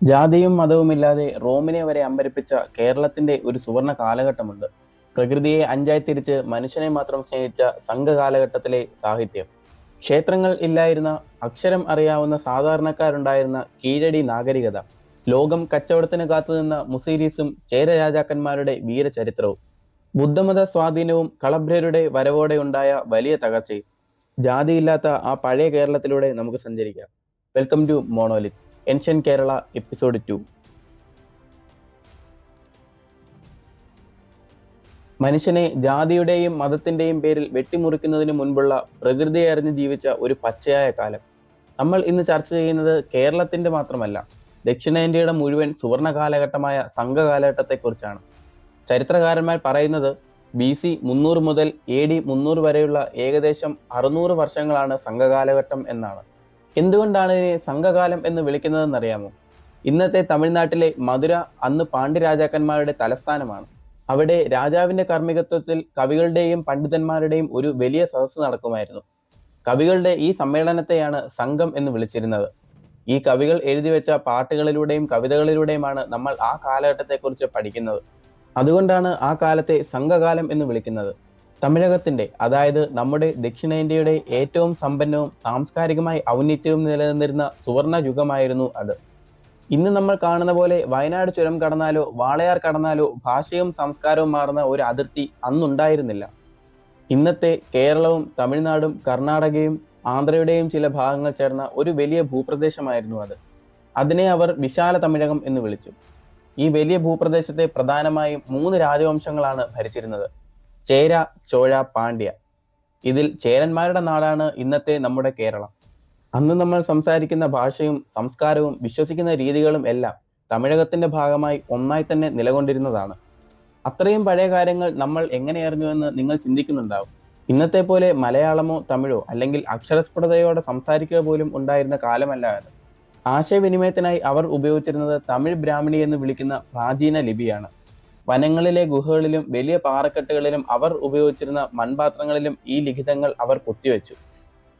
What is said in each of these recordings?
ജാതിയും മതവുമില്ലാതെ റോമിനെ വരെ അമ്പരിപ്പിച്ച കേരളത്തിന്റെ ഒരു സുവർണ കാലഘട്ടമുണ്ട്. പ്രകൃതിയെ അഞ്ചായി തിരിച്ച് മനുഷ്യനെ മാത്രം സ്നേഹിച്ച സംഘകാലഘട്ടത്തിലെ സാഹിത്യം. ക്ഷേത്രങ്ങൾ ഇല്ലായിരുന്ന അക്ഷരം അറിയാവുന്ന സാധാരണക്കാരുണ്ടായിരുന്ന കീഴടി നാഗരികത ലോകം കച്ചവടത്തിന് കാത്തുനിന്ന മുസീരീസും ചേര രാജാക്കന്മാരുടെ വീരചരിത്രവും ബുദ്ധമത സ്വാധീനവും കളഭ്രരുടെ വരവോടെ ഉണ്ടായ വലിയ തകർച്ചയും ജാതിയില്ലാത്ത ആ പഴയ കേരളത്തിലൂടെ നമുക്ക് സഞ്ചരിക്കാം. Welcome to monolith. Ancient Kerala episode two മനുഷ്യനെ ജാതിയുടെയും മതത്തിന്റെയും പേരിൽ വെട്ടിമുറിക്കുന്നതിന് മുൻപുള്ള പ്രകൃതിയെ അറിഞ്ഞ് ജീവിച്ച ഒരു പച്ചയായ കാലം. നമ്മൾ ഇന്ന് ചർച്ച ചെയ്യുന്നത് കേരളത്തിന്റെ മാത്രമല്ല ദക്ഷിണേന്ത്യയുടെ മുഴുവൻ സുവർണ കാലഘട്ടമായ സംഘകാലഘട്ടത്തെക്കുറിച്ചാണ്. ചരിത്രകാരന്മാർ പറയുന്നത് ബി സി മുന്നൂറ് മുതൽ എ ഡി മുന്നൂറ് വരെയുള്ള ഏകദേശം അറുന്നൂറ് വർഷങ്ങളാണ് സംഘകാലഘട്ടം എന്നാണ്. എന്തുകൊണ്ടാണ് ഇതിനെ സംഘകാലം എന്ന് വിളിക്കുന്നതെന്നറിയാമോ? ഇന്നത്തെ തമിഴ്നാട്ടിലെ മധുര അന്ന് പാണ്ഡ്യരാജാക്കന്മാരുടെ തലസ്ഥാനമാണ്. അവിടെ രാജാവിന്റെ കർമ്മികത്വത്തിൽ കവികളുടെയും പണ്ഡിതന്മാരുടെയും ഒരു വലിയ സദസ്സ് നടക്കുമായിരുന്നു. കവികളുടെ ഈ സമ്മേളനത്തെയാണ് സംഘം എന്ന് വിളിച്ചിരുന്നത്. ഈ കവികൾ എഴുതി വെച്ച പാട്ടുകളിലൂടെയും കവിതകളിലൂടെയുമാണ് നമ്മൾ ആ കാലഘട്ടത്തെക്കുറിച്ച് പഠിക്കുന്നത്. അതുകൊണ്ടാണ് ആ കാലത്തെ സംഘകാലം എന്ന് വിളിക്കുന്നത്. തമിഴകത്തിന്റെ അതായത് നമ്മുടെ ദക്ഷിണേന്ത്യയുടെ ഏറ്റവും സമ്പന്നവും സാംസ്കാരികമായി ഔന്നിത്യവും നിലനിന്നിരുന്ന സുവർണ യുഗമായിരുന്നു അത്. ഇന്ന് നമ്മൾ കാണുന്ന പോലെ വയനാട് ചുരം കടന്നാലോ വാളയാർ കടന്നാലോ ഭാഷയും സംസ്കാരവും മാറുന്ന ഒരു അതിർത്തി അന്നുണ്ടായിരുന്നില്ല. ഇന്നത്തെ കേരളവും തമിഴ്നാടും കർണാടകയും ആന്ധ്രയുടെയും ചില ഭാഗങ്ങൾ ചേർന്ന ഒരു വലിയ ഭൂപ്രദേശമായിരുന്നു അത്. അതിനെ അവർ വിശാല തമിഴകം എന്ന് വിളിച്ചു. ഈ വലിയ ഭൂപ്രദേശത്തെ പ്രധാനമായും മൂന്ന് രാജവംശങ്ങളാണ് ഭരിച്ചിരുന്നത്. ചേര ചോഴ പാണ്ഡ്യ. ഇതിൽ ചേരന്മാരുടെ നാടാണ് ഇന്നത്തെ നമ്മുടെ കേരളം. അന്ന് നമ്മൾ സംസാരിക്കുന്ന ഭാഷയും സംസ്കാരവും വിശ്വസിക്കുന്ന രീതികളും എല്ലാം തമിഴകത്തിന്റെ ഭാഗമായി ഒന്നായി തന്നെ നിലകൊണ്ടിരുന്നതാണ്. അത്രയും പഴയ കാര്യങ്ങൾ നമ്മൾ എങ്ങനെ അറിഞ്ഞുവെന്ന് നിങ്ങൾ ചിന്തിക്കുന്നുണ്ടാവും. ഇന്നത്തെ പോലെ മലയാളമോ തമിഴോ അല്ലെങ്കിൽ അക്ഷരസ്ഫുടതയോടെ സംസാരിക്കുക പോലും ഉണ്ടായിരുന്ന കാലമല്ല അത്. ആശയവിനിമയത്തിനായി അവർ ഉപയോഗിച്ചിരുന്നത് തമിഴ് ബ്രാഹ്മണി എന്ന് വിളിക്കുന്ന പ്രാചീന ലിപിയാണ്. വനങ്ങളിലെ ഗുഹകളിലും വലിയ പാറക്കെട്ടുകളിലും അവർ ഉപയോഗിച്ചിരുന്ന മൺപാത്രങ്ങളിലും ഈ ലിഖിതങ്ങൾ അവർ കൊത്തിവെച്ചു.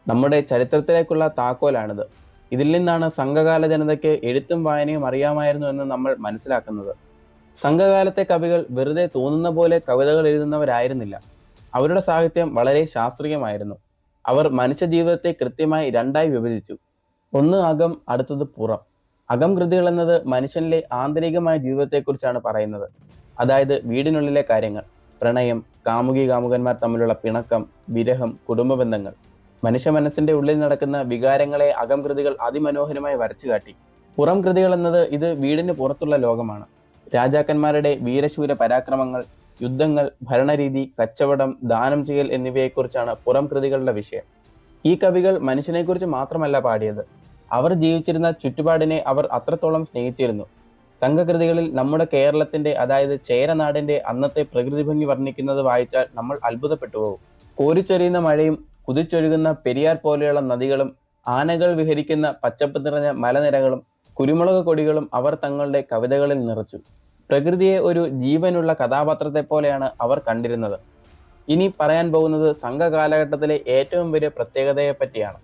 നമ്മുടെ ചരിത്രത്തിലേക്കുള്ള താക്കോലാണിത്. ഇതിൽ നിന്നാണ് സംഘകാല ജനതയ്ക്ക് എഴുത്തും വായനയും അറിയാമായിരുന്നു എന്ന് നമ്മൾ മനസ്സിലാക്കുന്നത്. സംഘകാലത്തെ കവികൾ വെറുതെ തോന്നുന്ന പോലെ കവിതകൾ എഴുതുന്നവരായിരുന്നില്ല. അവരുടെ സാഹിത്യം വളരെ ശാസ്ത്രീയമായിരുന്നു. അവർ മനുഷ്യ ജീവിതത്തെ കൃത്യമായി രണ്ടായി വിഭജിച്ചു. ഒന്ന് അകം അടുത്തത് പുറം. അകം കൃതികൾ എന്നത് മനുഷ്യനിലെ ആന്തരികമായ ജീവിതത്തെക്കുറിച്ചാണ് പറയുന്നത്. അതായത് വീടിനുള്ളിലെ കാര്യങ്ങൾ പ്രണയം കാമുകി കാമുകന്മാർ തമ്മിലുള്ള പിണക്കം വിരഹം കുടുംബ ബന്ധങ്ങൾ മനുഷ്യ മനസ്സിന്റെ ഉള്ളിൽ നടക്കുന്ന വികാരങ്ങളെ അകം കൃതികൾ അതിമനോഹരമായി വരച്ചു കാട്ടി. പുറം കൃതികൾ എന്നത് ഇത് വീടിന് പുറത്തുള്ള ലോകമാണ്. രാജാക്കന്മാരുടെ വീരശൂര പരാക്രമങ്ങൾ യുദ്ധങ്ങൾ ഭരണരീതി കച്ചവടം ദാനം ചെയ്യൽ എന്നിവയെക്കുറിച്ചാണ് പുറം കൃതികളുടെ വിഷയം. ഈ കവികൾ മനുഷ്യനെക്കുറിച്ച് മാത്രമല്ല പാടിയത്. അവർ ജീവിച്ചിരുന്ന ചുറ്റുപാടിനെ അവർ അത്രത്തോളം സ്നേഹിച്ചിരുന്നു. സംഘകൃതികളിൽ നമ്മുടെ കേരളത്തിന്റെ അതായത് ചേരനാടിന്റെ അന്നത്തെ പ്രകൃതി ഭംഗി വർണിക്കുന്നത് വായിച്ചാൽ നമ്മൾ അത്ഭുതപ്പെട്ടു പോകും. കോരിച്ചൊരിയുന്ന മഴയും കുതിച്ചൊഴുകുന്ന പെരിയാർ പോലെയുള്ള നദികളും ആനകൾ വിഹരിക്കുന്ന പച്ചപ്പ് നിറഞ്ഞ മലനിരകളും കുരുമുളക് കൊടികളും അവർ തങ്ങളുടെ കവിതകളിൽ നിറച്ചു. പ്രകൃതിയെ ഒരു ജീവനുള്ള കഥാപാത്രത്തെ പോലെയാണ് അവർ കണ്ടിരുന്നത്. ഇനി പറയാൻ പോകുന്നത് സംഘകാലഘട്ടത്തിലെ ഏറ്റവും വലിയ പ്രത്യേകതയെ പറ്റിയാണ്.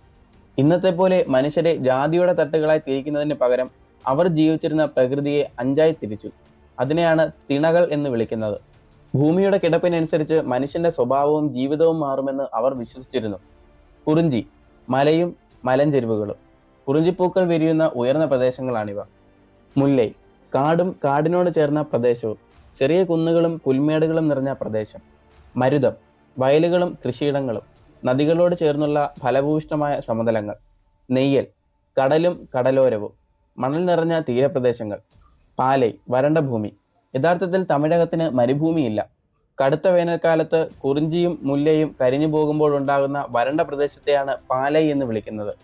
ഇന്നത്തെ പോലെ മനുഷ്യരെ ജാതിയുടെ തട്ടുകളായി തിരിക്കുന്നതിന് പകരം അവർ ജീവിച്ചിരുന്ന പ്രകൃതിയെ അഞ്ചായി തിരിച്ചു. അതിനെയാണ് തിണകൾ എന്ന് വിളിക്കുന്നത്. ഭൂമിയുടെ കിടപ്പിനനുസരിച്ച് മനുഷ്യന്റെ സ്വഭാവവും ജീവിതവും മാറുമെന്ന് അവർ വിശ്വസിച്ചിരുന്നു. കുറിഞ്ചി മലയും മലഞ്ചെരുവുകളും. കുറിഞ്ചിപ്പൂക്കൾ വിരിയുന്ന ഉയർന്ന പ്രദേശങ്ങളാണിവ. മുല്ലൈ കാടും കാടിനോട് ചേർന്ന പ്രദേശവും ചെറിയ കുന്നുകളും പുൽമേടുകളും നിറഞ്ഞ പ്രദേശം. മരുതം വയലുകളും കൃഷിയിടങ്ങളും നദികളോട് ചേർന്നുള്ള ഫലഭൂയിഷ്ടമായ സമതലങ്ങൾ. നെയ്യൽ കടലും കടലോരവും. മണൽ നിറഞ്ഞ തീരപ്രദേശങ്ങൾ പാലൈ വരണ്ട ഭൂമി. യഥാർത്ഥത്തിൽ തമിഴകത്തിന് മരുഭൂമിയില്ല. കടുത്ത വേനൽക്കാലത്ത് കുറിഞ്ചിയും മുല്ലയും കരിഞ്ഞു പോകുമ്പോഴുണ്ടാകുന്ന വരണ്ട പ്രദേശത്തെയാണ് പാലൈ എന്ന് വിളിക്കുന്നത്.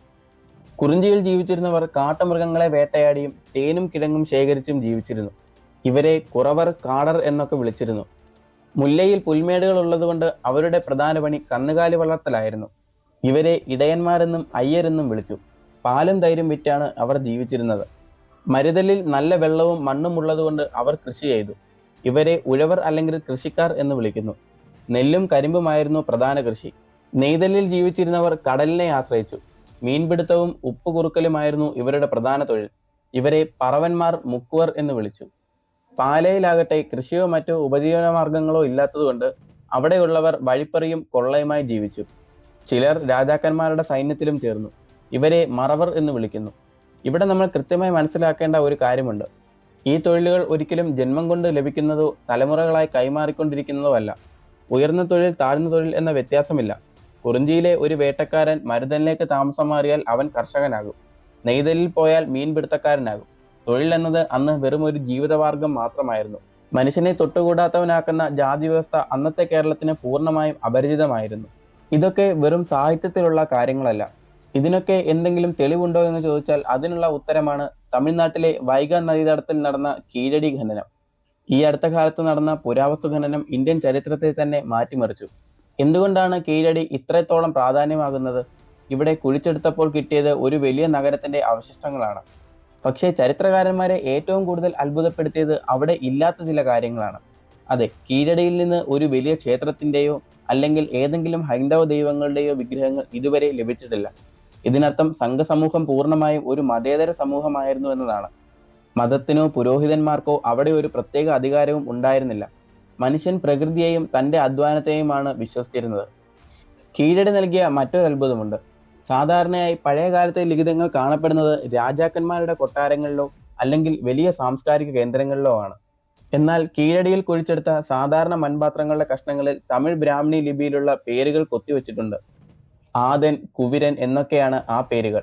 കുറിഞ്ചിയിൽ ജീവിച്ചിരുന്നവർ കാട്ടുമൃഗങ്ങളെ വേട്ടയാടിയും തേനും കിഴങ്ങും ശേഖരിച്ചും ജീവിച്ചിരുന്നു. ഇവരെ കുറവർ കാടർ എന്നൊക്കെ വിളിച്ചിരുന്നു. മുല്ലയിൽ പുൽമേടുകൾ ഉള്ളതുകൊണ്ട് അവരുടെ പ്രധാന പണി കന്നുകാലി വളർത്തലായിരുന്നു. ഇവരെ ഇടയന്മാരെന്നും അയ്യരെന്നും വിളിച്ചു. പാലും തൈരും വിറ്റാണ് അവർ ജീവിച്ചിരുന്നത്. മരുതലിൽ നല്ല വെള്ളവും മണ്ണും ഉള്ളതുകൊണ്ട് അവർ കൃഷി ചെയ്തു. ഇവരെ ഉഴവർ അല്ലെങ്കിൽ കൃഷിക്കാർ എന്ന് വിളിക്കുന്നു. നെല്ലും കരിമ്പുമായിരുന്നു പ്രധാന കൃഷി. നെയ്തലിൽ ജീവിച്ചിരുന്നവർ കടലിനെ ആശ്രയിച്ചു. മീൻപിടുത്തവും ഉപ്പ് കുറുക്കലുമായിരുന്നു ഇവരുടെ പ്രധാന തൊഴിൽ. ഇവരെ പറവന്മാർ മുക്കുവർ എന്ന് വിളിച്ചു. പാലയിലാകട്ടെ കൃഷിയോ മറ്റോ ഉപജീവന മാർഗങ്ങളോ ഇല്ലാത്തതുകൊണ്ട് അവിടെയുള്ളവർ വഴിപ്പറിയും കൊള്ളയുമായി ജീവിച്ചു. ചിലർ രാജാക്കന്മാരുടെ സൈന്യത്തിലും ചേർന്നു. ഇവരെ മറവർ എന്ന് വിളിക്കുന്നു. ഇവിടെ നമ്മൾ കൃത്യമായി മനസ്സിലാക്കേണ്ട ഒരു കാര്യമുണ്ട്. ഈ തൊഴിലുകൾ ഒരിക്കലും ജന്മം കൊണ്ട് ലഭിക്കുന്നതോ തലമുറകളായി കൈമാറിക്കൊണ്ടിരിക്കുന്നതോ അല്ല ഉയർന്ന തൊഴിൽ താഴ്ന്ന തൊഴിൽ എന്ന വ്യത്യാസമില്ല. കുറിഞ്ചിയിലെ ഒരു വേട്ടക്കാരൻ മരുതനിലേക്ക് താമസം മാറിയാൽ അവൻ കർഷകനാകും. നെയ്തലിൽ പോയാൽ മീൻപിടുത്തക്കാരനാകും തൊഴിൽ എന്നത് അന്ന് വെറും ഒരു ജീവിതമാർഗം മാത്രമായിരുന്നു. മനുഷ്യനെ തൊട്ടുകൂടാത്തവനാക്കുന്ന ജാതി വ്യവസ്ഥ അന്നത്തെ കേരളത്തിന് പൂർണമായും അപരിചിതമായിരുന്നു. ഇതൊക്കെ വെറും സാഹിത്യത്തിലുള്ള കാര്യങ്ങളല്ല. ഇതിനൊക്കെ എന്തെങ്കിലും തെളിവുണ്ടോ എന്ന് ചോദിച്ചാൽ അതിനുള്ള ഉത്തരമാണ് തമിഴ്നാട്ടിലെ വൈഗ നദീതടത്തിൽ നടന്ന കീഴടി ഖനനം. ഈ അടുത്ത കാലത്ത് നടന്ന പുരാവസ്തു ഖനനം ഇന്ത്യൻ ചരിത്രത്തെ തന്നെ മാറ്റിമറിച്ചു. എന്തുകൊണ്ടാണ് കീഴടി ഇത്രത്തോളം പ്രാധാന്യമാകുന്നത്? ഇവിടെ കുഴിച്ചെടുത്തപ്പോൾ കിട്ടിയത് ഒരു വലിയ നഗരത്തിന്റെ അവശിഷ്ടങ്ങളാണ്. പക്ഷേ ചരിത്രകാരന്മാരെ ഏറ്റവും കൂടുതൽ അത്ഭുതപ്പെടുത്തിയത് അവിടെ ഇല്ലാത്ത ചില കാര്യങ്ങളാണ്. അതെ കീഴടിയിൽ നിന്ന് ഒരു വലിയ ക്ഷേത്രത്തിന്റെയോ അല്ലെങ്കിൽ ഏതെങ്കിലും ഹൈന്ദവ ദൈവങ്ങളുടെയോ വിഗ്രഹങ്ങൾ ഇതുവരെ ലഭിച്ചിട്ടില്ല. ഇതിനർത്ഥം സംഘസമൂഹം പൂർണമായും ഒരു മതേതര സമൂഹമായിരുന്നു എന്നതാണ്. മതത്തിനോ പുരോഹിതന്മാർക്കോ അവിടെ ഒരു പ്രത്യേക അധികാരവും ഉണ്ടായിരുന്നില്ല. മനുഷ്യൻ പ്രകൃതിയെയും തന്റെ അധ്വാനത്തെയുമാണ് വിശ്വസിച്ചിരുന്നത്. കീഴടി നൽകിയ മറ്റൊരു അത്ഭുതമുണ്ട്. സാധാരണയായി പഴയ കാലത്തെ ലിഖിതങ്ങൾ കാണപ്പെടുന്നത് രാജാക്കന്മാരുടെ കൊട്ടാരങ്ങളിലോ അല്ലെങ്കിൽ വലിയ സാംസ്കാരിക കേന്ദ്രങ്ങളിലോ ആണ്. എന്നാൽ കീഴടിയിൽ കുഴിച്ചെടുത്ത സാധാരണ മൺപാത്രങ്ങളുടെ കഷ്ണങ്ങളിൽ തമിഴ് ബ്രാഹ്മണി ലിപിയിലുള്ള പേരുകൾ കൊത്തിവെച്ചിട്ടുണ്ട്. ആദൻ കുവിരൻ എന്നൊക്കെയാണ് ആ പേരുകൾ.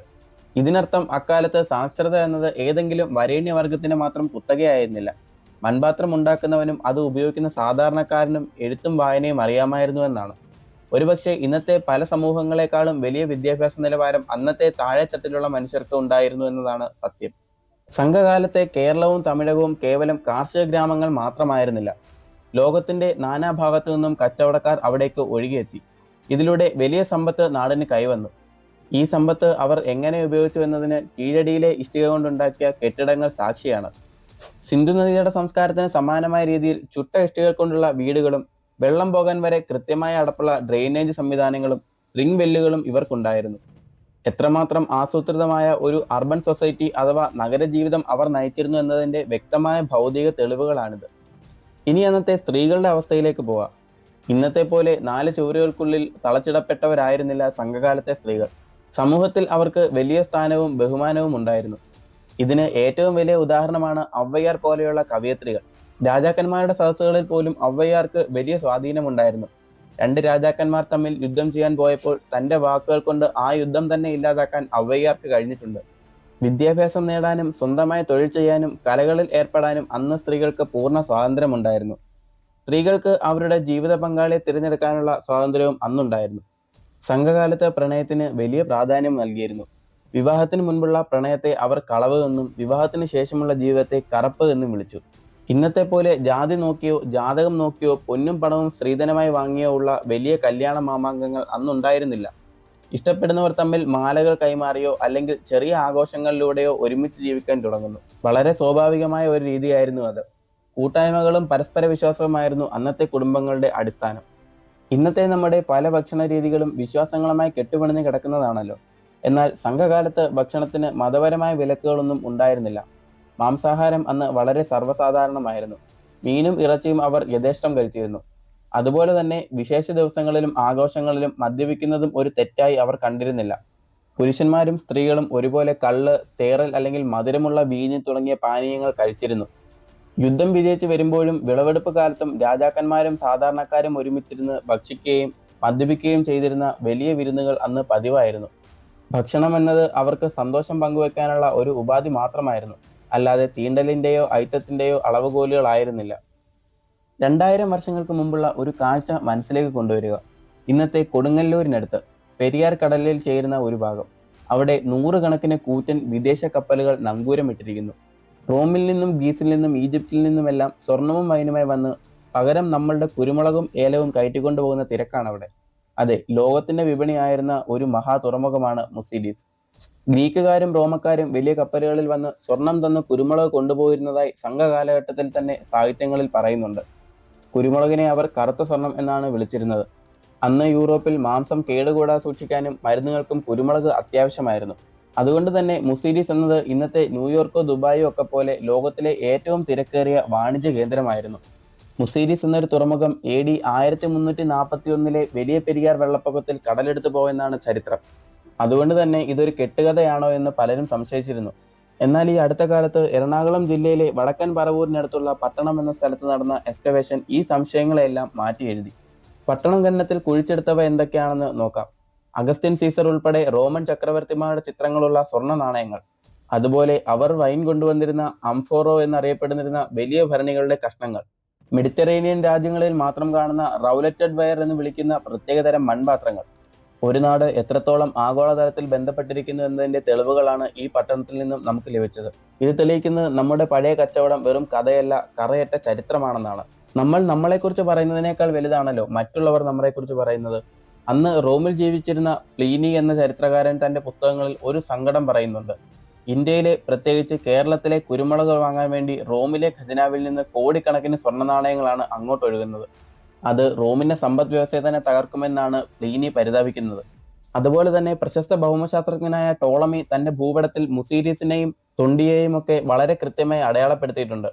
ഇതിനർത്ഥം അക്കാലത്ത് സാക്ഷരത എന്നത് ഏതെങ്കിലും വരേണ്യവർഗത്തിന് മാത്രം കുത്തകയായിരുന്നില്ല. മൺപാത്രം ഉണ്ടാക്കുന്നവനും അത് ഉപയോഗിക്കുന്ന സാധാരണക്കാരനും എഴുത്തും വായനയും അറിയാമായിരുന്നു എന്നാണ്. ഒരുപക്ഷെ ഇന്നത്തെ പല സമൂഹങ്ങളെക്കാളും വലിയ വിദ്യാഭ്യാസ നിലവാരം അന്നത്തെ താഴെത്തട്ടിലുള്ള മനുഷ്യർക്ക് ഉണ്ടായിരുന്നു എന്നതാണ് സത്യം. സംഘകാലത്തെ കേരളവും തമിഴകവും കേവലം കാർഷിക ഗ്രാമങ്ങൾ മാത്രമായിരുന്നില്ല. ലോകത്തിന്റെ നാനാഭാഗത്തു നിന്നും കച്ചവടക്കാർ അവിടേക്ക് ഒഴുകിയെത്തി. ഇതിലൂടെ വലിയ സമ്പത്ത് നാടിന് കൈവന്നു. ഈ സമ്പത്ത് അവർ എങ്ങനെ ഉപയോഗിച്ചു എന്നതിന് കീഴടിയിലെ ഇഷ്ടിക കൊണ്ടുണ്ടാക്കിയ കെട്ടിടങ്ങൾ സാക്ഷിയാണ്. സിന്ധു നദിയുടെ സംസ്കാരത്തിന് സമാനമായ രീതിയിൽ ചുട്ട ഇഷ്ടികൾ കൊണ്ടുള്ള വീടുകളും വെള്ളം പോകാൻ വരെ കൃത്യമായ അടപ്പുള്ള ഡ്രെയിനേജ് സംവിധാനങ്ങളും റിംഗ് വെല്ലുകളും ഇവർക്കുണ്ടായിരുന്നു. എത്രമാത്രം ആസൂത്രിതമായ ഒരു അർബൻ സൊസൈറ്റി അഥവാ നഗരജീവിതം അവർ നയിച്ചിരുന്നു എന്നതിന്റെ വ്യക്തമായ ഭൗതിക തെളിവുകളാണിത്. ഇനി അന്നത്തെ സ്ത്രീകളുടെ അവസ്ഥയിലേക്ക് പോവാം. ഇന്നത്തെ പോലെ നാല് ചുവരുകൾക്കുള്ളിൽ തളച്ചിടപ്പെട്ടവരായിരുന്നില്ല സംഘകാലത്തെ സ്ത്രീകൾ. സമൂഹത്തിൽ അവർക്ക് വലിയ സ്ഥാനവും ബഹുമാനവും ഉണ്ടായിരുന്നു. ഇതിന് ഏറ്റവും വലിയ ഉദാഹരണമാണ് ഔവയ്യാർ പോലെയുള്ള കവയത്രികൾ. രാജാക്കന്മാരുടെ സദസ്സുകളിൽ പോലും ഔവയ്യാർക്ക് വലിയ സ്വാധീനമുണ്ടായിരുന്നു. രണ്ട് രാജാക്കന്മാർ തമ്മിൽ യുദ്ധം ചെയ്യാൻ പോയപ്പോൾ തന്റെ വാക്കുകൾ കൊണ്ട് ആ യുദ്ധം തന്നെ ഇല്ലാതാക്കാൻ ഔവയ്യാർക്ക് കഴിഞ്ഞിട്ടുണ്ട്. വിദ്യാഭ്യാസം നേടാനും സ്വന്തമായി തൊഴിൽ ചെയ്യാനും കലകളിൽ ഏർപ്പെടാനും അന്ന് സ്ത്രീകൾക്ക് പൂർണ സ്വാതന്ത്ര്യമുണ്ടായിരുന്നു. സ്ത്രീകൾക്ക് അവരുടെ ജീവിത പങ്കാളിയെ തിരഞ്ഞെടുക്കാനുള്ള സ്വാതന്ത്ര്യവും അന്നുണ്ടായിരുന്നു. സംഘകാലത്ത് പ്രണയത്തിന് വലിയ പ്രാധാന്യം നൽകിയിരുന്നു. വിവാഹത്തിന് മുൻപുള്ള പ്രണയത്തെ അവർ കളവ് എന്നും വിവാഹത്തിന് ശേഷമുള്ള ജീവിതത്തെ കറപ്പ് എന്നും വിളിച്ചു. ഇന്നത്തെ പോലെ ജാതി നോക്കിയോ ജാതകം നോക്കിയോ പൊന്നും പണവും സ്ത്രീധനമായി വാങ്ങിയോ ഉള്ള വലിയ കല്യാണ മാമാങ്കങ്ങൾ അന്നുണ്ടായിരുന്നില്ല. ഇഷ്ടപ്പെടുന്നവർ തമ്മിൽ മാലകൾ കൈമാറിയോ അല്ലെങ്കിൽ ചെറിയ ആഘോഷങ്ങളിലൂടെയോ ഒരുമിച്ച് ജീവിക്കാൻ തുടങ്ങുന്നു. വളരെ സ്വാഭാവികമായ ഒരു രീതിയായിരുന്നു അത്. കൂട്ടായ്മകളും പരസ്പര വിശ്വാസവുമായിരുന്നു അന്നത്തെ കുടുംബങ്ങളുടെ അടിസ്ഥാനം. ഇന്നത്തെ നമ്മുടെ പല ഭക്ഷണ രീതികളും വിശ്വാസങ്ങളുമായി കെട്ടുപിണഞ്ഞ് കിടക്കുന്നതാണല്ലോ. എന്നാൽ സംഘകാലത്ത് ഭക്ഷണത്തിന് മതപരമായ വിലക്കുകളൊന്നും ഉണ്ടായിരുന്നില്ല. മാംസാഹാരം അന്ന് വളരെ സർവസാധാരണമായിരുന്നു. മീനും ഇറച്ചിയും അവർ യഥേഷ്ടം കഴിച്ചിരുന്നു. അതുപോലെ തന്നെ വിശേഷ ദിവസങ്ങളിലും ആഘോഷങ്ങളിലും മദ്യപിക്കുന്നതും ഒരു തെറ്റായി അവർ കണ്ടിരുന്നില്ല. പുരുഷന്മാരും സ്ത്രീകളും ഒരുപോലെ കള്ള് തേറൽ അല്ലെങ്കിൽ മധുരമുള്ള വീഞ്ഞ് തുടങ്ങിയ പാനീയങ്ങൾ കഴിച്ചിരുന്നു. യുദ്ധം വിജയിച്ച് വരുമ്പോഴും വിളവെടുപ്പ് കാലത്തും രാജാക്കന്മാരും സാധാരണക്കാരും ഒരുമിച്ചിരുന്ന് ഭക്ഷിക്കുകയും മദ്യപിക്കുകയും ചെയ്തിരുന്ന വലിയ വിരുന്നുകൾ അന്ന് പതിവായിരുന്നു. ഭക്ഷണം എന്നത് അവർക്ക് സന്തോഷം പങ്കുവെക്കാനുള്ള ഒരു ഉപാധി മാത്രമായിരുന്നു. അല്ലാതെ തീണ്ടലിന്റെയോ ഐത്തത്തിന്റെയോ അളവുകോലുകളായിരുന്നില്ല രണ്ടായിരം വർഷങ്ങൾക്ക് മുമ്പുള്ള ഒരു കാഴ്ച മനസ്സിലേക്ക് കൊണ്ടുവരിക. ഇന്നത്തെ കൊടുങ്ങല്ലൂരിനടുത്ത് പെരിയാർ കടലിൽ ചേരുന്ന ഒരു ഭാഗം. അവിടെ നൂറുകണക്കിന് കൂറ്റൻ വിദേശ കപ്പലുകൾ നങ്കൂരമിട്ടിരിക്കുന്നു. റോമിൽ നിന്നും ഗ്രീസിൽ നിന്നും ഈജിപ്തിൽ നിന്നുമെല്ലാം സ്വർണവും വൈനുമായി വന്ന് പകരം നമ്മളുടെ കുരുമുളകും ഏലവും കയറ്റിക്കൊണ്ടു പോകുന്ന തിരക്കാണ് അവിടെ അതെ ലോകത്തിന്റെ വിപണിയായിരുന്ന ഒരു മഹാ തുറമുഖമാണ് മുസീഡീസ് ഗ്രീക്കുകാരും റോമക്കാരും വലിയ കപ്പലുകളിൽ വന്ന് സ്വർണം തന്ന് കുരുമുളക് കൊണ്ടുപോയിരുന്നതായി സംഘകാലഘട്ടത്തിൽ തന്നെ സാഹിത്യങ്ങളിൽ പറയുന്നുണ്ട്. കുരുമുളകിനെ അവർ കറുത്ത സ്വർണം എന്നാണ് വിളിച്ചിരുന്നത്. അന്ന് യൂറോപ്പിൽ മാംസം കേടുകൂടാതെ സൂക്ഷിക്കാനും മരുന്നുകൾക്കും കുരുമുളക് അത്യാവശ്യമായിരുന്നു. അതുകൊണ്ട് തന്നെ മുസീരീസ് എന്നത് ഇന്നത്തെ ന്യൂയോർക്കോ ദുബായോ ഒക്കെ പോലെ ലോകത്തിലെ ഏറ്റവും തിരക്കേറിയ വാണിജ്യ കേന്ദ്രമായിരുന്നു. മുസീരീസ് എന്നൊരു തുറമുഖം എ ഡി ആയിരത്തി മുന്നൂറ്റി നാൽപ്പത്തി ഒന്നിലെ വലിയ പെരിയാർ വെള്ളപ്പൊക്കത്തിൽ കടലെടുത്തു പോയെന്നാണ് ചരിത്രം. അതുകൊണ്ട് തന്നെ ഇതൊരു കെട്ടുകഥയാണോ എന്ന് പലരും സംശയിച്ചിരുന്നു. എന്നാൽ ഈ അടുത്ത കാലത്ത് എറണാകുളം ജില്ലയിലെ വടക്കൻ പറവൂരിനടുത്തുള്ള പട്ടണം എന്ന സ്ഥലത്ത് നടന്ന എക്സ്കവേഷൻ ഈ സംശയങ്ങളെല്ലാം മാറ്റി എഴുതി പട്ടണം ഖനനത്തിൽ കുഴിച്ചെടുത്തവ എന്തൊക്കെയാണെന്ന് നോക്കാം. അഗസ്ത്യൻ സീസർ ഉൾപ്പെടെ റോമൻ ചക്രവർത്തിമാരുടെ ചിത്രങ്ങളുള്ള സ്വർണ നാണയങ്ങൾ. അതുപോലെ അവർ വൈൻ കൊണ്ടുവന്നിരുന്ന അംഫോറോ എന്നറിയപ്പെടുന്നിരുന്ന വലിയ ഭരണികളുടെ കഷ്ണങ്ങൾ. മെഡിറ്ററേനിയൻ രാജ്യങ്ങളിൽ മാത്രം കാണുന്ന റൗലറ്റഡ് വയർ എന്ന് വിളിക്കുന്ന പ്രത്യേകതരം മൺപാത്രങ്ങൾ. ഒരു നാട് എത്രത്തോളം ആഗോളതലത്തിൽ ബന്ധപ്പെട്ടിരിക്കുന്നു എന്നതിന്റെ തെളിവുകളാണ് ഈ പട്ടണത്തിൽ നിന്നും നമുക്ക് ലഭിച്ചത്. ഇത് തെളിയിക്കുന്നത് നമ്മുടെ പഴയ കച്ചവടം വെറും കഥയല്ല കറയറ്റ ചരിത്രമാണെന്നാണ്. നമ്മൾ നമ്മളെക്കുറിച്ച് പറയുന്നതിനേക്കാൾ വലുതാണല്ലോ മറ്റുള്ളവർ നമ്മളെക്കുറിച്ച് പറയുന്നത്? അന്ന് റോമിൽ ജീവിച്ചിരുന്ന പ്ലീനി എന്ന ചരിത്രകാരൻ തന്റെ പുസ്തകങ്ങളിൽ ഒരു സങ്കടം പറയുന്നുണ്ട്. ഇന്ത്യയിലെ പ്രത്യേകിച്ച് കേരളത്തിലെ കുരുമുളക് വാങ്ങാൻ വേണ്ടി റോമിലെ ഖജനാവിൽ നിന്ന് കോടിക്കണക്കിന് സ്വർണ നാണയങ്ങളാണ് അങ്ങോട്ട് ഒഴുകുന്നത്. അത് റോമിന്റെ സമ്പദ് വ്യവസ്ഥയെ തന്നെ തകർക്കുമെന്നാണ് പ്ലീനി പരിതാപിക്കുന്നത്. അതുപോലെ തന്നെ പ്രശസ്ത ഭൗമശാസ്ത്രജ്ഞനായ ടോളമി തന്റെ ഭൂപടത്തിൽ മുസീരീസിനെയും തൊണ്ടിയെയും ഒക്കെ വളരെ കൃത്യമായി അടയാളപ്പെടുത്തിയിട്ടുണ്ട്.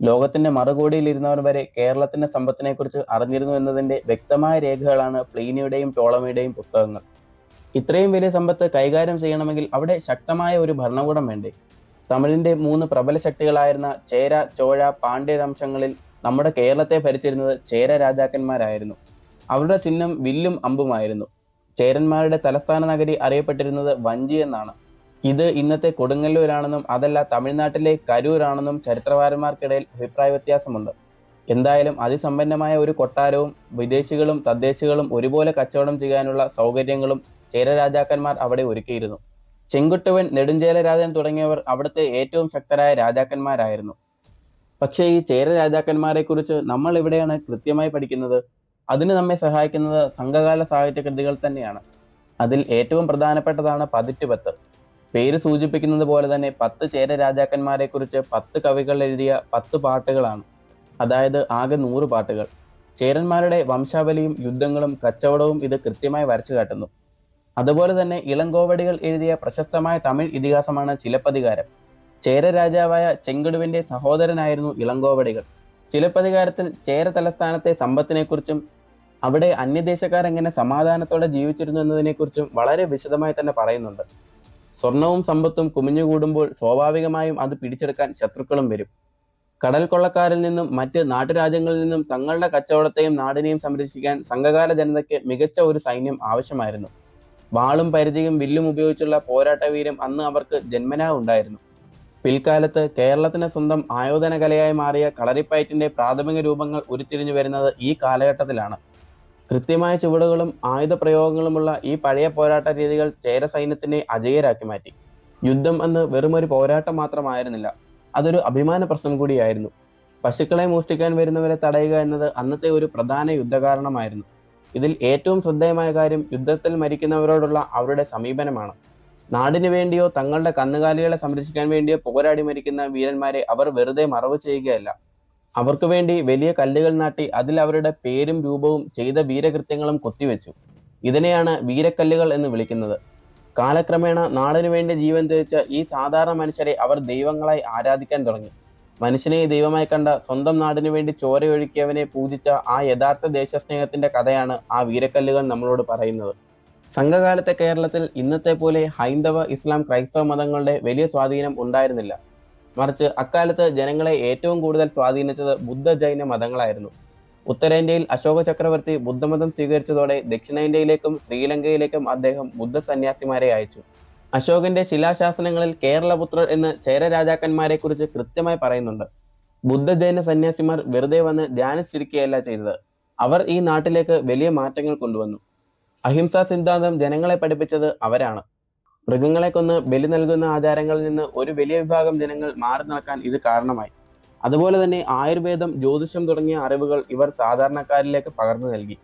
ലോകത്തിന്റെ മറുകോടിയിൽ ഇരുന്നവർ വരെ കേരളത്തിന്റെ സമ്പത്തിനെ കുറിച്ച് അറിഞ്ഞിരുന്നു എന്നതിന്റെ വ്യക്തമായ രേഖകളാണ് പ്ലീനിയുടെയും ടോളമിയുടെയും പുസ്തകങ്ങൾ. ഇത്രയും വലിയ സമ്പത്ത് കൈകാര്യം ചെയ്യണമെങ്കിൽ അവിടെ ശക്തമായ ഒരു ഭരണകൂടം വേണ്ടേ? തമിഴിന്റെ മൂന്ന് പ്രബല ശക്തികളായിരുന്ന ചേര ചോഴ പാണ്ഡ്യ വംശങ്ങളിൽ നമ്മുടെ കേരളത്തെ ഭരിച്ചിരുന്നത് ചേര രാജാക്കന്മാരായിരുന്നു. അവരുടെ ചിഹ്നം വില്ലും അമ്പുമായിരുന്നു. ചേരന്മാരുടെ തലസ്ഥാന നഗരി അറിയപ്പെട്ടിരുന്നത് വഞ്ചി എന്നാണ്. ഇത് ഇന്നത്തെ കൊടുങ്ങല്ലൂരാണെന്നും അതല്ല തമിഴ്നാട്ടിലെ കരൂരാണെന്നും ചരിത്രകാരന്മാർക്കിടയിൽ അഭിപ്രായ വ്യത്യാസമുണ്ട്. എന്തായാലും അതിസമ്പന്നമായ ഒരു കൊട്ടാരവും വിദേശികളും തദ്ദേശികളും ഒരുപോലെ കച്ചവടം ചെയ്യാനുള്ള സൗകര്യങ്ങളും ചേര രാജാക്കന്മാർ അവിടെ ഒരുക്കിയിരുന്നു. ചെങ്കുട്ടുവൻ നെടുഞ്ചേല രാജൻ തുടങ്ങിയവർ അവിടുത്തെ ഏറ്റവും ശക്തരായ രാജാക്കന്മാരായിരുന്നു. പക്ഷേ ഈ ചേര രാജാക്കന്മാരെ കുറിച്ച് നമ്മൾ ഇവിടെയാണ് കൃത്യമായി പഠിക്കുന്നത്? അതിന് നമ്മെ സഹായിക്കുന്നത് സംഘകാല സാഹിത്യ കൃതികൾ തന്നെയാണ്. അതിൽ ഏറ്റവും പ്രധാനപ്പെട്ടതാണ് പതിറ്റുപത്ത്. പേര് സൂചിപ്പിക്കുന്നത് പോലെ തന്നെ പത്ത് ചേര രാജാക്കന്മാരെ കുറിച്ച് പത്ത് കവികൾ എഴുതിയ പത്ത് പാട്ടുകളാണ്. അതായത് ആകെ നൂറ് പാട്ടുകൾ. ചേരന്മാരുടെ വംശാവലിയും യുദ്ധങ്ങളും കച്ചവടവും ഇത് കൃത്യമായി വരച്ചു കാട്ടുന്നു. അതുപോലെ തന്നെ ഇളങ്കോവടികൾ എഴുതിയ പ്രശസ്തമായ തമിഴ് ഇതിഹാസമാണ് ചിലപ്പതികാരം. ചേര രാജാവായ ചെങ്കടുവിന്റെ സഹോദരനായിരുന്നു ഇളങ്കോവടികൾ ചിലപ്പതികാരത്തിൽ ചേര തലസ്ഥാനത്തെ സമ്പത്തിനെക്കുറിച്ചും അവിടെ അന്യദേശക്കാർ എങ്ങനെ സമാധാനത്തോടെ ജീവിച്ചിരുന്നു എന്നതിനെക്കുറിച്ചും വളരെ വിശദമായി തന്നെ പറയുന്നുണ്ട്. സ്വർണവും സമ്പത്തും കുമിഞ്ഞുകൂടുമ്പോൾ സ്വാഭാവികമായും അത് പിടിച്ചെടുക്കാൻ ശത്രുക്കളും വരും. കടൽ കൊള്ളക്കാരിൽ നിന്നും മറ്റ് നാട്ടുരാജ്യങ്ങളിൽ നിന്നും തങ്ങളുടെ കച്ചവടത്തെയും നാടിനെയും സംരക്ഷിക്കാൻ സംഘകാല ജനതയ്ക്ക് മികച്ച ഒരു സൈന്യം ആവശ്യമായിരുന്നു. വാളും പരിചയും വില്ലും ഉപയോഗിച്ചുള്ള പോരാട്ട വീര്യം അന്ന് അവർക്ക് ജന്മനാ ഉണ്ടായിരുന്നു. പിൽക്കാലത്ത് കേരളത്തിന് സ്വന്തം ആയോധന കലയായി മാറിയ കളരിപ്പയറ്റിന്റെ പ്രാഥമിക രൂപങ്ങൾ ഉരുത്തിരിഞ്ഞു വരുന്നത് ഈ കാലഘട്ടത്തിലാണ്. കൃത്യമായ ചുവടുകളും ആയുധ പ്രയോഗങ്ങളുമുള്ള ഈ പഴയ പോരാട്ട രീതികൾ ചേര സൈന്യത്തിനെ അജയരാക്കി മാറ്റി. യുദ്ധം എന്ന് വെറുമൊരു പോരാട്ടം മാത്രമായിരുന്നില്ല. അതൊരു അഭിമാന പ്രശ്നം കൂടിയായിരുന്നു. പശുക്കളെ മോഷ്ടിക്കാൻ വരുന്നവരെ തടയുക എന്നത് അന്നത്തെ ഒരു പ്രധാന യുദ്ധകാരണമായിരുന്നു. ഇതിൽ ഏറ്റവും ശ്രദ്ധേയമായ കാര്യം യുദ്ധത്തിൽ മരിക്കുന്നവരോടുള്ള അവരുടെ സമീപനമാണ്. നാടിനു വേണ്ടിയോ തങ്ങളുടെ കന്നുകാലികളെ സംരക്ഷിക്കാൻ വേണ്ടിയോ പോരാടി മരിക്കുന്ന വീരന്മാരെ അവർ വെറുതെ മറവ് ചെയ്യുകയല്ല. അവർക്ക് വേണ്ടി വലിയ കല്ലുകൾ നാട്ടി അതിൽ അവരുടെ പേരും രൂപവും ചെയ്ത വീരകൃത്യങ്ങളും കൊത്തിവെച്ചു. ഇതിനെയാണ് വീരക്കല്ലുകൾ എന്ന് വിളിക്കുന്നത്. കാലക്രമേണ നാടിനു വേണ്ടി ജീവൻ ത്യജിച്ച ഈ സാധാരണ മനുഷ്യരെ അവർ ദൈവങ്ങളായി ആരാധിക്കാൻ തുടങ്ങി. മനുഷ്യനെ ദൈവമായി കണ്ട സ്വന്തം നാടിനു വേണ്ടി ചോരയൊഴുക്കിയവനെ പൂജിച്ച ആ യഥാർത്ഥ ദേശസ്നേഹത്തിന്റെ കഥയാണ് ആ വീരക്കല്ലുകൾ നമ്മളോട് പറയുന്നത്. സംഘകാലത്തെ കേരളത്തിൽ ഇന്നത്തെ പോലെ ഹൈന്ദവ ഇസ്ലാം ക്രൈസ്തവ മതങ്ങളുടെ വലിയ സ്വാധീനം ഉണ്ടായിരുന്നില്ല. മറിച്ച് അക്കാലത്ത് ജനങ്ങളെ ഏറ്റവും കൂടുതൽ സ്വാധീനിച്ചത് ബുദ്ധ ജൈന മതങ്ങളായിരുന്നു. ഉത്തരേന്ത്യയിൽ അശോക ചക്രവർത്തി ബുദ്ധമതം സ്വീകരിച്ചതോടെ ദക്ഷിണേന്ത്യയിലേക്കും ശ്രീലങ്കയിലേക്കും അദ്ദേഹം ബുദ്ധ സന്യാസിമാരെ അയച്ചു. അശോകന്റെ ശിലാശാസനങ്ങളിൽ കേരളപുത്രർ എന്ന് ചേര രാജാക്കന്മാരെ കുറിച്ച് കൃത്യമായി പറയുന്നുണ്ട്. ബുദ്ധ ജൈന സന്യാസിമാർ വെറുതെ വന്ന് ധ്യാനിച്ചിരിക്കുകയല്ല ചെയ്തത്. അവർ ഈ നാട്ടിലേക്ക് വലിയ മാറ്റങ്ങൾ കൊണ്ടുവന്നു. അഹിംസാ സിദ്ധാന്തം ജനങ്ങളെ പഠിപ്പിച്ചത് അവരാണ്. മൃഗങ്ങളെ കൊന്ന് ബലി നൽകുന്ന ആചാരങ്ങളിൽ നിന്ന് ഒരു വലിയ വിഭാഗം ജനങ്ങൾ മാറി നടക്കാൻ ഇത് കാരണമായി. അതുപോലെ തന്നെ ആയുർവേദം ജ്യോതിഷം തുടങ്ങിയ അറിവുകൾ ഇവർ സാധാരണക്കാരിലേക്ക് പകർന്നു നൽകി.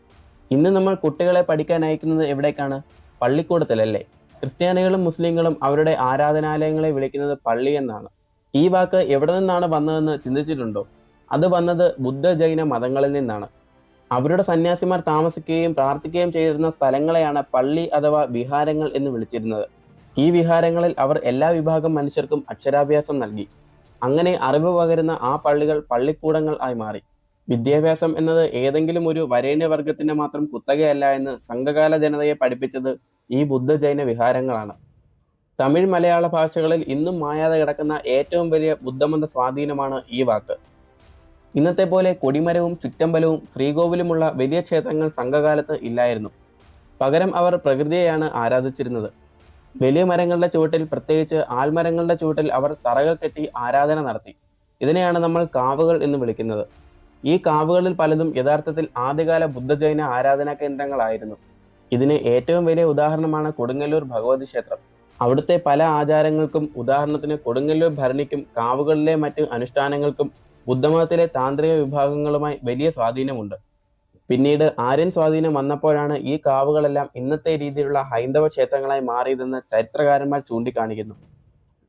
ഇന്ന് നമ്മൾ കുട്ടികളെ പഠിക്കാൻ അയക്കുന്നത് എവിടേക്കാണ്? പള്ളിക്കൂടത്തിലല്ലേ. ക്രിസ്ത്യാനികളും മുസ്ലിങ്ങളും അവരുടെ ആരാധനാലയങ്ങളെ വിളിക്കുന്നത് പള്ളി എന്നാണ്. ഈ വാക്ക് എവിടെ നിന്നാണ് വന്നതെന്ന് ചിന്തിച്ചിട്ടുണ്ടോ? അത് വന്നത് ബുദ്ധ ജൈന മതങ്ങളിൽ നിന്നാണ്. അവരുടെ സന്യാസിമാർ താമസിക്കുകയും പ്രാർത്ഥിക്കുകയും ചെയ്തിരുന്ന സ്ഥലങ്ങളെയാണ് പള്ളി അഥവാ വിഹാരങ്ങൾ എന്ന് വിളിച്ചിരുന്നത്. ഈ വിഹാരങ്ങളിൽ അവർ എല്ലാ വിഭാഗം മനുഷ്യർക്കും അക്ഷരാഭ്യാസം നൽകി. അങ്ങനെ അറിവ് പകരുന്ന ആ പള്ളികൾ പള്ളിക്കൂടങ്ങൾ ആയി മാറി. വിദ്യാഭ്യാസം എന്നത് ഏതെങ്കിലും ഒരു വരേണ്യവർഗത്തിന്റെ മാത്രം കുത്തകയല്ല എന്ന് സംഘകാല ജനതയെ പഠിപ്പിച്ചത് ഈ ബുദ്ധ ജൈന വിഹാരങ്ങളാണ്. തമിഴ് മലയാള ഭാഷകളിൽ ഇന്നും മായാതെ കിടക്കുന്ന ഏറ്റവും വലിയ ബുദ്ധമത സ്വാധീനമാണ് ഈ വാക്ക്. ഇന്നത്തെ പോലെ കൊടിമരവും ചുറ്റമ്പലവും ശ്രീകോവിലുമുള്ള വലിയ ക്ഷേത്രങ്ങൾ സംഘകാലത്ത് ഇല്ലായിരുന്നു. പകരം അവർ പ്രകൃതിയെയാണ് ആരാധിച്ചിരുന്നത്. വലിയ മരങ്ങളുടെ ചുവട്ടിൽ പ്രത്യേകിച്ച് ആൽമരങ്ങളുടെ ചുവട്ടിൽ അവർ തറകൾ കെട്ടി ആരാധന നടത്തി. ഇതിനെയാണ് നമ്മൾ കാവുകൾ എന്ന് വിളിക്കുന്നത്. ഈ കാവുകളിൽ പലതും യഥാർത്ഥത്തിൽ ആദ്യകാല ബുദ്ധജൈന ആരാധനാ കേന്ദ്രങ്ങളായിരുന്നു. ഇതിന് ഏറ്റവും വലിയ ഉദാഹരണമാണ് കൊടുങ്ങല്ലൂർ ഭഗവതി ക്ഷേത്രം. അവിടുത്തെ പല ആചാരങ്ങൾക്കും ഉദാഹരണത്തിന് കൊടുങ്ങല്ലൂർ ഭരണിക്കും കാവുകളിലെ മറ്റ് അനുഷ്ഠാനങ്ങൾക്കും ബുദ്ധമതത്തിലെ താന്ത്രിക വിഭാഗങ്ങളുമായി വലിയ സ്വാധീനമുണ്ട്. പിന്നീട് ആര്യൻ സ്വാധീനം വന്നപ്പോഴാണ് ഈ കാവുകളെല്ലാം ഇന്നത്തെ രീതിയിലുള്ള ഹൈന്ദവ ക്ഷേത്രങ്ങളായി മാറിയതെന്ന് ചരിത്രകാരന്മാർ ചൂണ്ടിക്കാണിക്കുന്നു.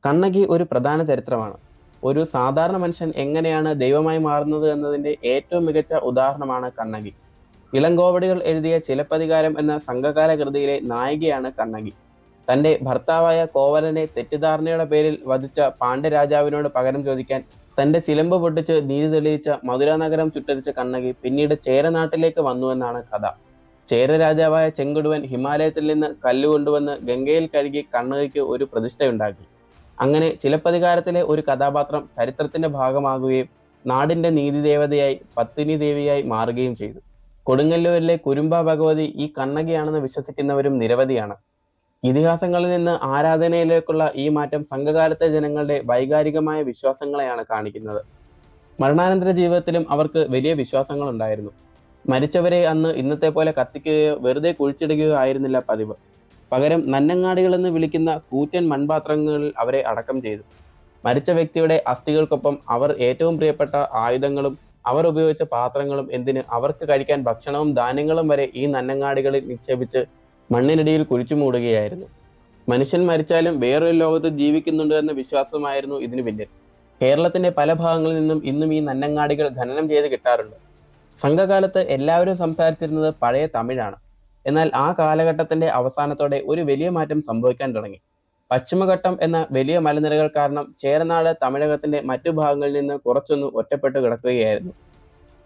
കണ്ണകി ഒരു പ്രധാന ചരിത്രമാണ്. ഒരു സാധാരണ മനുഷ്യൻ എങ്ങനെയാണ് ദൈവമായി മാറുന്നത് എന്നതിന്റെ ഏറ്റവും മികച്ച ഉദാഹരണമാണ് കണ്ണകി. ഇളങ്കോവടികൾ എഴുതിയ ചിലപ്പതികാരം എന്ന സംഘകാല കൃതിയിലെ നായികയാണ് കണ്ണകി. തന്റെ ഭർത്താവായ കോവലനെ തെറ്റിദ്ധാരണയുടെ പേരിൽ വധിച്ച പാണ്ഡ്യരാജാവിനോട് പകരം ചോദിക്കാൻ തന്റെ ചിലമ്പ് പൊട്ടിച്ച് നീതി തെളിയിച്ച മധുര നഗരം ചുട്ടരിച്ച കണ്ണകി പിന്നീട് ചേരനാട്ടിലേക്ക് വന്നുവെന്നാണ് കഥ. ചേര രാജാവായ ചെങ്കുടുവൻ ഹിമാലയത്തിൽ നിന്ന് കല്ല് കൊണ്ടുവന്ന് ഗംഗയിൽ കഴുകി കണ്ണകിക്ക് ഒരു പ്രതിഷ്ഠയുണ്ടാക്കി. അങ്ങനെ ചിലപ്പതികാരത്തിലെ ഒരു കഥാപാത്രം ചരിത്രത്തിന്റെ ഭാഗമാകുകയും നാടിന്റെ നീതി ദേവതയായി പത്തിനി ദേവിയായി മാറുകയും ചെയ്തു. കൊടുങ്ങല്ലൂരിലെ കുരുമ്പ ഭഗവതി ഈ കണ്ണകിയാണെന്ന് വിശ്വസിക്കുന്നവരും നിരവധിയാണ്. ഇതിഹാസങ്ങളിൽ നിന്ന് ആരാധനയിലേക്കുള്ള ഈ മാറ്റം സംഘകാലത്തെ ജനങ്ങളുടെ വൈകാരികമായ വിശ്വാസങ്ങളെയാണ് കാണിക്കുന്നത്. മരണാനന്തര ജീവിതത്തിലും അവർക്ക് വലിയ വിശ്വാസങ്ങൾ ഉണ്ടായിരുന്നു. മരിച്ചവരെ അന്ന് ഇന്നത്തെ പോലെ കത്തിക്കുകയോ വെറുതെ കുഴിച്ചിടുകയോ ആയിരുന്നില്ല പതിവ്. പകരം നന്നങ്ങാടികൾ എന്ന് വിളിക്കുന്ന കൂറ്റൻ മൺപാത്രങ്ങളിൽ അവരെ അടക്കം ചെയ്തു. മരിച്ച വ്യക്തിയുടെ അസ്ഥികൾക്കൊപ്പം അവർ ഏറ്റവും പ്രിയപ്പെട്ട ആയുധങ്ങളും അവർ ഉപയോഗിച്ച പാത്രങ്ങളും എന്തിന് അവർക്ക് കഴിക്കാൻ ഭക്ഷണവും ധാന്യങ്ങളും വരെ ഈ നന്നങ്ങാടികളിൽ നിക്ഷേപിച്ച് മണ്ണിനടിയിൽ കുഴിച്ചു മൂടുകയായിരുന്നു. മനുഷ്യൻ മരിച്ചാലും വേറൊരു ലോകത്ത് ജീവിക്കുന്നുണ്ട് എന്ന വിശ്വാസമായിരുന്നു ഇതിനു പിന്നിൽ. കേരളത്തിന്റെ പല ഭാഗങ്ങളിൽ നിന്നും ഇന്നും ഈ നന്നങ്ങാടികൾ ഖനനം ചെയ്ത് കിട്ടാറുണ്ട്. സംഘകാലത്ത് എല്ലാവരും സംസാരിച്ചിരുന്നത് പഴയ തമിഴാണ്. എന്നാൽ ആ കാലഘട്ടത്തിന്റെ അവസാനത്തോടെ ഒരു വലിയ മാറ്റം സംഭവിക്കാൻ തുടങ്ങി. പശ്ചിമഘട്ടം എന്ന വലിയ മലനിരകൾ കാരണം ചേരനാട് തമിഴകത്തിന്റെ മറ്റു ഭാഗങ്ങളിൽ നിന്ന് കുറച്ചൊന്ന് ഒറ്റപ്പെട്ടു കിടക്കുകയായിരുന്നു.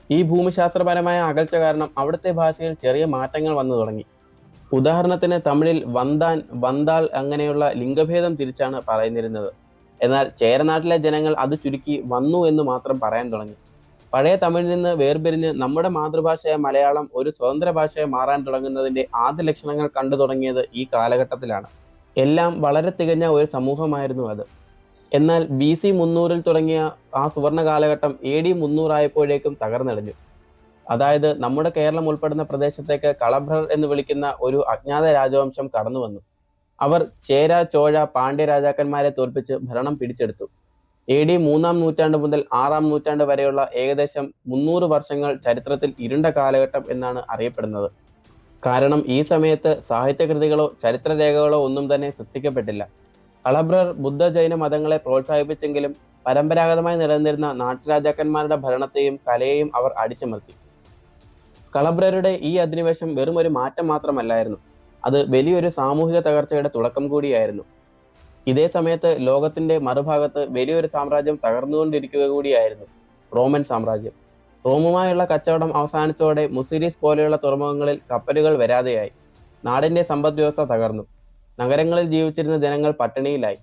ഈ ഭൂമിശാസ്ത്രപരമായ അകൽച്ച കാരണം അവിടുത്തെ ഭാഷയിൽ ചെറിയ മാറ്റങ്ങൾ വന്നു തുടങ്ങി. ഉദാഹരണത്തിന് തമിഴിൽ വന്താൻ വന്താൾ അങ്ങനെയുള്ള ലിംഗഭേദം തിരിച്ചാണ് പറയുന്നിരുന്നത്. എന്നാൽ ചേരനാട്ടിലെ ജനങ്ങൾ അത് ചുരുക്കി വന്നു എന്ന് മാത്രം പറയാൻ തുടങ്ങി. പഴയ തമിഴിൽ നിന്ന് വേർപിരിഞ്ഞ് നമ്മുടെ മാതൃഭാഷയായ മലയാളം ഒരു സ്വതന്ത്ര ഭാഷയായി മാറാൻ തുടങ്ങുന്നതിന്റെ ആദ്യ ലക്ഷണങ്ങൾ കണ്ടു തുടങ്ങിയത് ഈ കാലഘട്ടത്തിലാണ്. എല്ലാം വളരെ തികഞ്ഞ ഒരു സമൂഹമായിരുന്നു അത്. എന്നാൽ ബി സി മുന്നൂറിൽ തുടങ്ങിയ ആ സുവർണ കാലഘട്ടം എ ഡി മുന്നൂറായപ്പോഴേക്കും തകർന്നടിഞ്ഞു അതായത് നമ്മുടെ കേരളം ഉൾപ്പെടുന്ന പ്രദേശത്തേക്ക് കളഭ്രർ എന്ന് വിളിക്കുന്ന ഒരു അജ്ഞാത രാജവംശം കടന്നു വന്നു. അവർ ചേര ചോഴ പാണ്ഡ്യ രാജാക്കന്മാരെ തോൽപ്പിച്ച് ഭരണം പിടിച്ചെടുത്തു. എ ഡി മൂന്നാം നൂറ്റാണ്ട് മുതൽ ആറാം നൂറ്റാണ്ട് വരെയുള്ള ഏകദേശം മുന്നൂറ് വർഷങ്ങൾ ചരിത്രത്തിൽ ഇരുണ്ട കാലഘട്ടം എന്നാണ് അറിയപ്പെടുന്നത്. കാരണം ഈ സമയത്ത് സാഹിത്യകൃതികളോ ചരിത്രരേഖകളോ ഒന്നും തന്നെ സൃഷ്ടിക്കപ്പെട്ടില്ല. കളഭ്രർ ബുദ്ധ ജൈന മതങ്ങളെ പ്രോത്സാഹിപ്പിച്ചെങ്കിലും പരമ്പരാഗതമായി നിലനിന്നിരുന്ന നാട്ടുരാജാക്കന്മാരുടെ ഭരണത്തെയും കലയെയും അവർ അടിച്ചമർത്തി. കളഭ്രരുടെ ഈ അധിനിവേശം വെറും ഒരു മാറ്റം മാത്രമല്ലായിരുന്നു. അത് വലിയൊരു സാമൂഹിക തകർച്ചയുടെ തുടക്കം കൂടിയായിരുന്നു. ഇതേ സമയത്ത് ലോകത്തിന്റെ മറുഭാഗത്ത് വലിയൊരു സാമ്രാജ്യം തകർന്നുകൊണ്ടിരിക്കുക കൂടിയായിരുന്നു റോമൻ സാമ്രാജ്യം. റോമുമായുള്ള കച്ചവടം അവസാനിച്ചതോടെ മുസിരീസ് പോലെയുള്ള തുറമുഖങ്ങളിൽ കപ്പലുകൾ വരാതെയായി. നാടിന്റെ സമ്പദ് വ്യവസ്ഥ തകർന്നു. നഗരങ്ങളിൽ ജീവിച്ചിരുന്ന ജനങ്ങൾ പട്ടിണിയിലായി.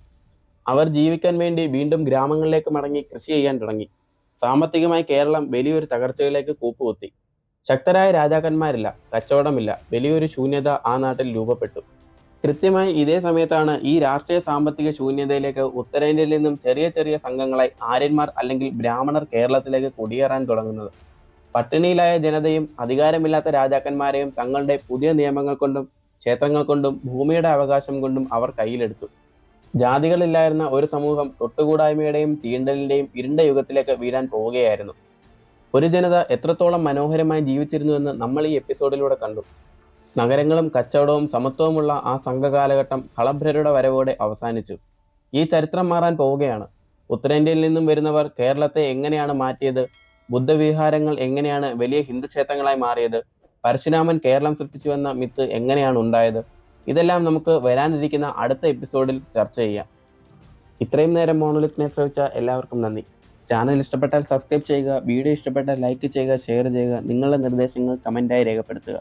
അവർ ജീവിക്കാൻ വേണ്ടി വീണ്ടും ഗ്രാമങ്ങളിലേക്ക് മടങ്ങി കൃഷി ചെയ്യാൻ തുടങ്ങി. സാമ്പത്തികമായി കേരളം വലിയൊരു തകർച്ചയിലേക്ക് കൂപ്പുകുത്തി. ശക്തരായ രാജാക്കന്മാരില്ല കച്ചവടമില്ല വലിയൊരു ശൂന്യത ആ നാട്ടിൽ രൂപപ്പെട്ടു. കൃത്യമായി ഇതേ സമയത്താണ് ഈ രാഷ്ട്രീയ സാമ്പത്തിക ശൂന്യതയിലേക്ക് ഉത്തരേന്ത്യയിൽ നിന്നും ചെറിയ ചെറിയ സംഘങ്ങളായി ആര്യന്മാർ അല്ലെങ്കിൽ ബ്രാഹ്മണർ കേരളത്തിലേക്ക് കുടിയേറാൻ തുടങ്ങുന്നത്. പട്ടിണിയിലായ ജനതയും അധികാരമില്ലാത്ത രാജാക്കന്മാരെയും തങ്ങളുടെ പുതിയ നിയമങ്ങൾ കൊണ്ടും ക്ഷേത്രങ്ങൾ കൊണ്ടും ഭൂമിയുടെ അവകാശം കൊണ്ടും അവർ കയ്യിലെടുത്തു. ജാതികളില്ലായിരുന്ന ഒരു സമൂഹം തൊട്ടുകൂടായ്മയുടെയും തീണ്ടലിന്റെയും ഇരുണ്ട യുഗത്തിലേക്ക് വീഴാൻ പോവുകയായിരുന്നു. ഒരു ജനത എത്രത്തോളം മനോഹരമായി ജീവിച്ചിരുന്നുവെന്ന് നമ്മൾ ഈ എപ്പിസോഡിലൂടെ കണ്ടു. നഗരങ്ങളും കച്ചവടവും സമത്വവുമുള്ള ആ സംഘകാലഘട്ടം കളഭ്രരുടെ വരവോടെ അവസാനിച്ചു. ഈ ചരിത്രം മാറാൻ പോവുകയാണ്. ഉത്തരേന്ത്യയിൽ നിന്നും വരുന്നവർ കേരളത്തെ എങ്ങനെയാണ് മാറ്റിയത്? ബുദ്ധവിഹാരങ്ങൾ എങ്ങനെയാണ് വലിയ ഹിന്ദു ക്ഷേത്രങ്ങളായി മാറിയത്? പരശുരാമൻ കേരളം സൃഷ്ടിച്ചുവെന്ന മിത്ത് എങ്ങനെയാണ് ഉണ്ടായത്? ഇതെല്ലാം നമുക്ക് വരാനിരിക്കുന്ന അടുത്ത എപ്പിസോഡിൽ ചർച്ച ചെയ്യാം. ഇത്രയും നേരം മോണോലിത്തിനെ ശ്രമിച്ച എല്ലാവർക്കും നന്ദി. ചാനൽ ഇഷ്ടപ്പെട്ടാൽ സബ്സ്ക്രൈബ് ചെയ്യുക വീഡിയോ ഇഷ്ടപ്പെട്ടാൽ ലൈക്ക് ചെയ്യുക ഷെയർ ചെയ്യുക നിങ്ങളുടെ നിർദ്ദേശങ്ങൾ കമന്റായി രേഖപ്പെടുത്തുക.